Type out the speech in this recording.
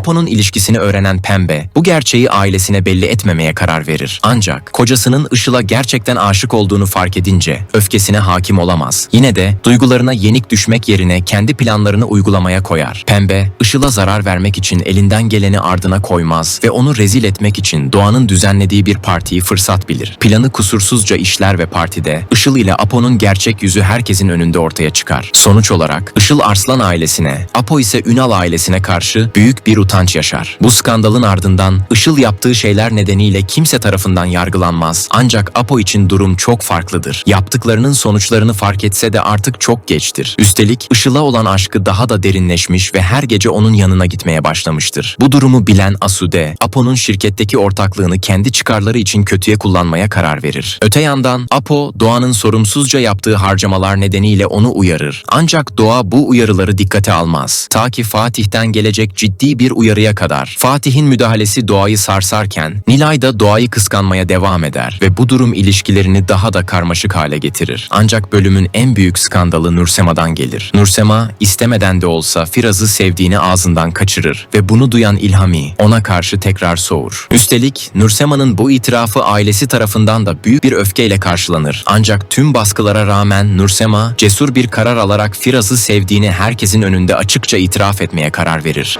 Apo'nun ilişkisini öğrenen Pembe, bu gerçeği ailesine belli etmemeye karar verir. Ancak kocasının Işıl'a gerçekten aşık olduğunu fark edince öfkesine hakim olamaz. Yine de duygularına yenik düşmek yerine kendi planlarını uygulamaya koyar. Pembe, Işıl'a zarar vermek için elinden geleni ardına koymaz ve onu rezil etmek için Doğan'ın düzenlediği bir partiyi fırsat bilir. Planı kusursuzca işler ve partide Işıl ile Apo'nun gerçek yüzü herkesin önünde ortaya çıkar. Sonuç olarak Işıl Arslan ailesine, Apo ise Ünal ailesine karşı büyük bir utanç yaşar. Bu skandalın ardından Işıl yaptığı şeyler nedeniyle kimse tarafından yargılanmaz. Ancak Apo için durum çok farklıdır. Yaptıklarının sonuçlarını fark etse de artık çok geçtir. Üstelik Işıl'a olan aşkı daha da derinleşmiş ve her gece onun yanına gitmeye başlamıştır. Bu durumu bilen Asude, Apo'nun şirketteki ortaklığını kendi çıkarları için kötüye kullanmaya karar verir. Öte yandan Apo, Doğan'ın sorumsuzca yaptığı harcamalar nedeniyle onu uyarır. Ancak Doğa bu uyarıları dikkate almaz. Ta ki Fatih'ten gelecek ciddi bir uyarıya kadar. Fatih'in müdahalesi Doğa'yı sarsarken Nilay da Doğa'yı kıskanmaya devam eder ve bu durum ilişkilerini daha da karmaşık hale getirir. Ancak bölümün en büyük skandalı Nursema'dan gelir. Nursema istemeden de olsa Firaz'ı sevdiğini ağzından kaçırır ve bunu duyan İlhami ona karşı tekrar soğur. Üstelik Nursema'nın bu itirafı ailesi tarafından da büyük bir öfkeyle karşılanır. Ancak tüm baskılara rağmen Nursema cesur bir karar alarak Firaz'ı sevdiğini herkesin önünde açıkça itiraf etmeye karar verir.